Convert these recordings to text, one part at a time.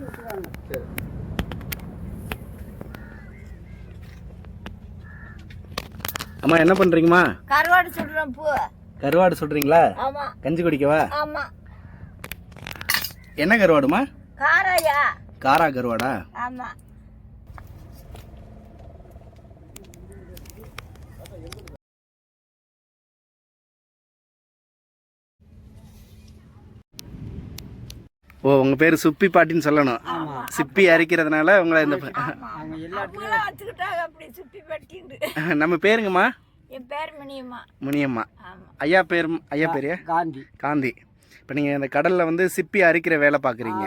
சரி அம்மா என்ன பண்றீங்கம்மா? கருவாடு சுடுறோம் பூ. கருவாடு சொல்றீங்களா ஆமா. கஞ்சி குடிக்கவா? ஆமா. என்ன கருவாடுமா காராயா. காரா கருவாடா? ஆமா. ஓ உங்க பேரு சுப்பி பாட்டின்னு சொல்லணும். சிப்பி அரிக்கிறதுனால உங்களை இந்த நம்ம பேருங்கம்மா. என் பேர் முனியம்மா. ஆமா. ஐயா பேர் ஐயா பேரு? காந்தி. காந்தி. இப்போ நீங்கள் இந்த கடலில் வந்து சிப்பி அரிக்கிற வேலை பார்க்குறீங்க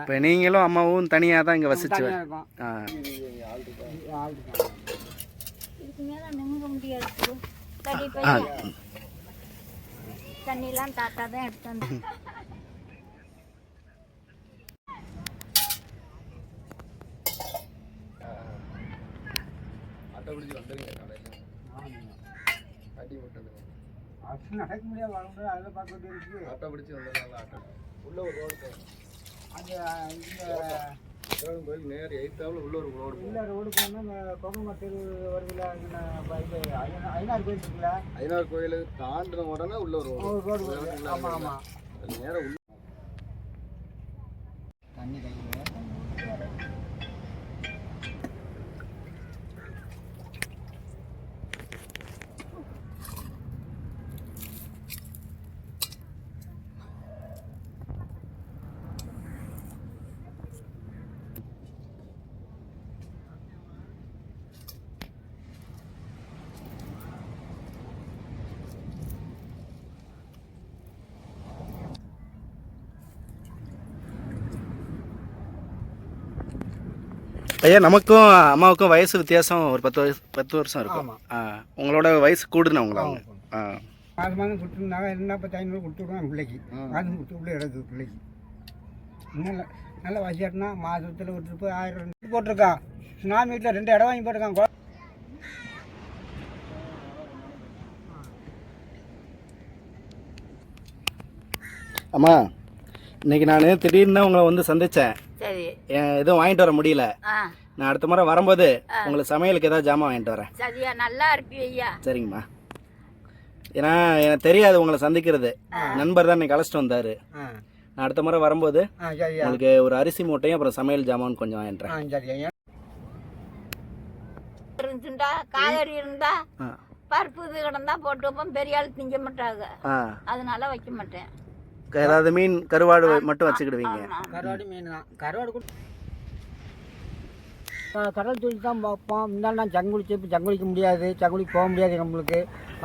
இப்போ நீங்களும் அம்மாவும் தனியாக தான் இங்கே வசிச்சு ஆ ஆள் இருக்காங்க. இதுக்கு மேல நிமிர முடியாது பூ. சரி ஆ பையன் தண்ணிலாம் தாத்தா தான் எடுத்து வந்து அது நடக்க முடியாது வர முடியாது அதில் பார்க்க இருக்கு. ஆட்டோ பிடிச்சி வந்துடலாம் ஆட்டோ. உள்ள ஒரு ரோடு போகும். அந்த இந்த கோயில் நேர் எயித்தாவில் உள்ள ஒரு ரோடு உள்ள ரோடு போனால் கொங்கம தெரு வருதுல ஐநாறு கோயில் இருக்குல்ல? ஐநாறு கோயில் தாண்டின உடனே உள்ள ஒரு ரோடு. ரோடு ஆமாம் ஆமாம் நேரம் ஐயா நமக்கும் அம்மாவுக்கும் வயசு வித்தியாசம் ஒரு பத்து வயசு பத்து வருஷம் இருக்கும். உங்களோட வயசு கூடுனவங்களா அவங்க. ஆ. மாதம் மாதம் கொடுத்துருந்தாங்க என்ன பத்து ஐநூறு கொடுத்துருவோம் பிள்ளைக்கு. மாதம் கொடுத்து உள்ள இடது பிள்ளைக்கு. நல்ல நல்ல வசியாட்டினா மாதத்தில் விட்டு போய் ஆயிரம் ரெண்டு போட்டிருக்கான் சுனாமி வீட்டில் ரெண்டு இடம் வாங்கி போட்டிருக்கான் அம்மா இன்னைக்கு நான் திடீர்னு உங்களை வந்து சந்தித்தேன் எதுவும் வாங்கிட்டு வர முடியல. நான் அடுத்த முறை வரும்போது உங்களுக்கு சமையலுக்கு ஏதாவது ஜாமான் வாங்கிட்டு வரேன். சரியா நல்லா இருப்பி ஐயா. சரிங்கம்மா. ஏன்னா எனக்கு தெரியாது உங்களை சந்திக்கிறது. நண்பர் தான் இன்னைக்கு அழைச்சிட்டு வந்தார். நான் அடுத்த முறை வரும்போது உங்களுக்கு ஒரு அரிசி மூட்டையும் அப்புறம் சமையல் ஜாமான் கொஞ்சம் வாங்கிட்டு ஆ சரியா இருந்துச்சுண்டா காய்கறி இருந்தா பருப்பு இது கிடந்தா போட்டு வைப்போம். பெரிய ஆள் திங்க மாட்டாங்க. அதனால வைக்க மாட்டேன். ஏதாவது மீன் கருவாடு மட்டும் வச்சுக்கிடுவீங்க. கருவாடு மீன் தான். கருவாடு கூட கடல் தொழில் தான் பார்ப்போம். முன்னாடி நான் ஜங்குளிச்சு இப்போ ஜங்குளிக்க முடியாது. ஜங்குளிக்கு போக முடியாது நம்மளுக்கு.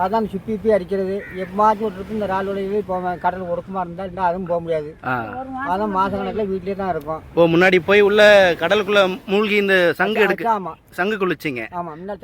அதான் சுற்றி சுற்றி அடிக்கிறது. எப்பமாச்சும் ஒரு trip இந்த ரால் வழியிலே போவேன். கடல் ஒடுக்கமாக இருந்தால் இன்னும் அதுவும் போக முடியாது. அதான் மாத கணக்கில் வீட்டிலே தான் இருக்கும். ஓ முன்னாடி போய் உள்ள கடலுக்குள்ள மூழ்கி இந்த சங்கு எடுக்க ஆமாம் சங்கு குளிச்சிங்க. ஆமாம் முன்னாடி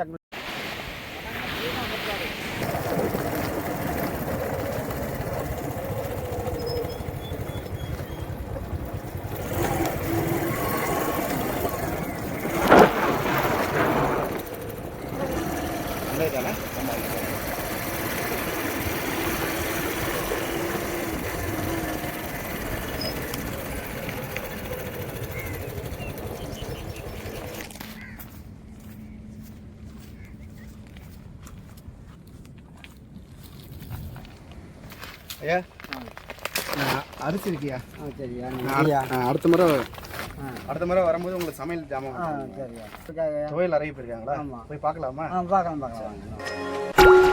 ஐயா அரிசி இருக்கியா? ஆ சரியா அடுத்த- முறை. அடுத்த முறை வரும்போது உங்களுக்கு சமையல் ஜாமான். சரியா துவையல் அறைய போயிருக்காங்களா. போய் பார்க்கலாமா பார்க்கலாம் பார்க்கலாம்